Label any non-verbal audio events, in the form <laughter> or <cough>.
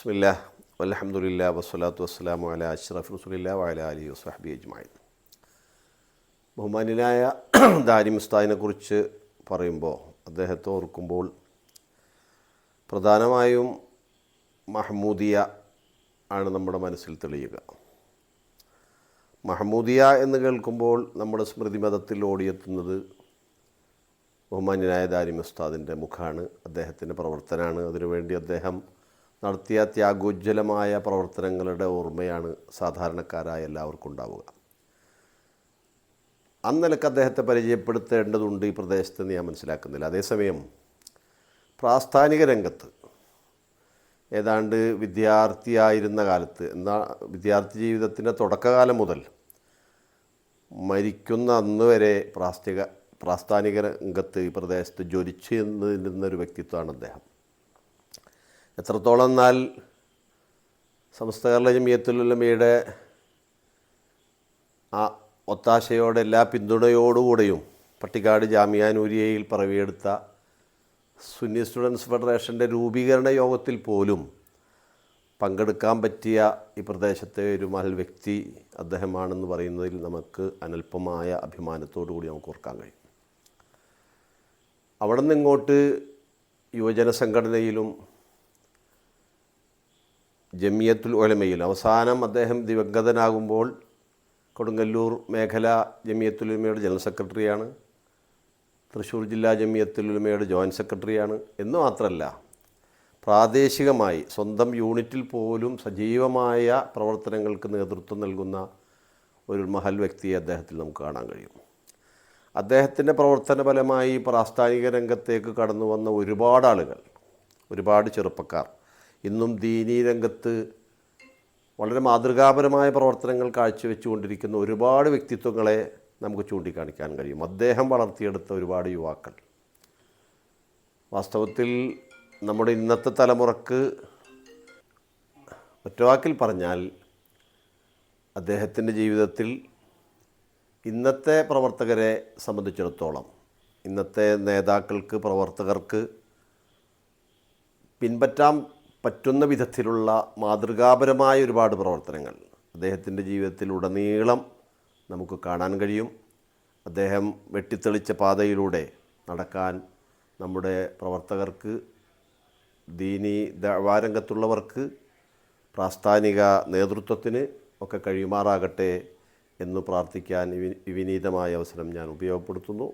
ബിസ്മില്ല അലഹമുല്ല വസ്സലാത്തു വസ്സലാമു അല അഷ്റഫ് റസുലില്ല വല അലി വസ്ഹബി അജ്മായി ബഹുമാനായ <clears throat> ദാരി മുസ്താദിനെ കുറിച്ച് പറയുമ്പോൾ അദ്ദേഹത്തെ ഓർക്കുമ്പോൾ പ്രധാനമായും മഹമൂദിയ ആണ് നമ്മുടെ മനസ്സിൽ തെളിയുക. മഹമൂദിയ എന്ന് കേൾക്കുമ്പോൾ നമ്മുടെ സ്മൃതി മതത്തിൽ ഓടിയെത്തുന്നത് ബഹുമാന്യനായ ദാരി മുസ്താദിന്റെ മുഖമാണ് അദ്ദേഹത്തിന്റെ പ്രവർത്തനമാണ് അതിനുവേണ്ടി അദ്ദേഹം നടത്തിയ ത്യാഗോജ്വലമായ പ്രവർത്തനങ്ങളുടെ ഓർമ്മയാണ് സാധാരണക്കാരായ എല്ലാവർക്കും ഉണ്ടാവുക. അന്നലക്ക് അദ്ദേഹത്തെ പരിചയപ്പെടുത്തേണ്ടതുണ്ട് ഈ പ്രദേശത്ത് ഞാൻ മനസ്സിലാക്കുന്നില്ല. അതേസമയം പ്രാസ്ഥാനിക രംഗത്ത് ഏതാണ്ട് വിദ്യാർത്ഥിയായിരുന്ന കാലത്ത് എന്താ വിദ്യാർത്ഥി ജീവിതത്തിന്റെ തുടക്കകാലം മുതൽ മരിക്കുന്ന അന്ന് വരെ പ്രാസ്തിക പ്രാസ്ഥാനിക രംഗത്ത് ഈ പ്രദേശത്ത് ജ്വലിച്ചു നിന്നിരുന്ന ഒരു വ്യക്തിത്വമാണ് അദ്ദേഹം. എത്രത്തോളം എന്നാൽ സമസ്ത കേരള ജമിയത്തുലമയുടെ ആ ഒത്താശയോടെ എല്ലാ പിന്തുണയോടുകൂടെയും പട്ടിക്കാട് ജാമ്യാനൂരിയയിൽ പിറവിയെടുത്ത സുന്നി സ്റ്റുഡൻസ് ഫെഡറേഷന്റെ രൂപീകരണ യോഗത്തിൽ പോലും പങ്കെടുക്കാൻ പറ്റിയ ഈ പ്രദേശത്തെ ഒരു മഹൽ വ്യക്തി അദ്ദേഹമാണെന്ന് പറയുന്നതിൽ നമുക്ക് അനല്പമായ അഭിമാനത്തോടു കൂടി നമുക്ക് ഓർക്കാൻ കഴിയും. അവിടെ നിന്ന് ഇങ്ങോട്ട് യുവജന സംഘടനയിലും ജമിയത്തുൽ ഒലമയിൽ അവസാനം അദ്ദേഹം ദിവംഗതനാകുമ്പോൾ കൊടുങ്ങല്ലൂർ മേഖല ജമിയത്തുൽ ഉലമയുടെ ജനറൽ സെക്രട്ടറിയാണ്. തൃശ്ശൂർ ജില്ലാ ജമിയത്തുൽ ഉലമയുടെ ജോയിന്റ് സെക്രട്ടറിയാണ്. എന്ന് മാത്രമല്ല പ്രാദേശികമായി സ്വന്തം യൂണിറ്റിൽ പോലും സജീവമായ പ്രവർത്തനങ്ങൾക്ക് നേതൃത്വം നൽകുന്ന ഒരു മഹൽ വ്യക്തിയെ അദ്ദേഹത്തിൽ നമുക്ക് കാണാൻ കഴിയും. അദ്ദേഹത്തിന്റെ പ്രവർത്തന ഫലമായി പ്രാസ്ഥാനിക രംഗത്തേക്ക് കടന്നു വന്ന ഒരുപാട് ആളുകൾ ഒരുപാട് ചെറുപ്പക്കാർ ഇന്നും ദീനീ രംഗത്ത് വളരെ മാതൃകാപരമായ പ്രവർത്തനങ്ങൾ കാഴ്ചവെച്ചുകൊണ്ടിരിക്കുന്ന ഒരുപാട് വ്യക്തിത്വങ്ങളെ നമുക്ക് ചൂണ്ടിക്കാണിക്കാൻ കഴിയും. അദ്ദേഹം വളർത്തിയെടുത്ത ഒരുപാട് യുവാക്കൾ. വാസ്തവത്തിൽ നമ്മുടെ ഇന്നത്തെ തലമുറയ്ക്ക് ഒറ്റവാക്കിൽ പറഞ്ഞാൽ അദ്ദേഹത്തിന്റെ ജീവിതത്തിൽ ഇന്നത്തെ പ്രവർത്തകരെ സംബന്ധിച്ചിടത്തോളം ഇന്നത്തെ നേതാക്കൾക്ക് പ്രവർത്തകർക്ക് പിൻപറ്റാൻ പറ്റുന്ന വിധത്തിലുള്ള മാതൃകാപരമായ ഒരുപാട് പ്രവർത്തനങ്ങൾ. അദ്ദേഹത്തിന്റെ ജീവിതത്തിൽ ഉടനീളം നമുക്ക് കാണാൻ കഴിയും. അദ്ദേഹം വെട്ടിത്തെളിച്ച പാതയിലൂടെ നടക്കാൻ നമ്മുടെ പ്രവർത്തകർക്ക് ദീനി ദവാരംഗത്തുള്ളവർക്ക് പ്രാസ്ഥാനിക നേതൃത്വത്തിന് ഒക്കെ കഴിയുമാറാകട്ടെ എന്ന് പ്രാർത്ഥിക്കാൻ വിനീതമായ അവസരം ഞാൻ ഉപയോഗപ്പെടുത്തുന്നു.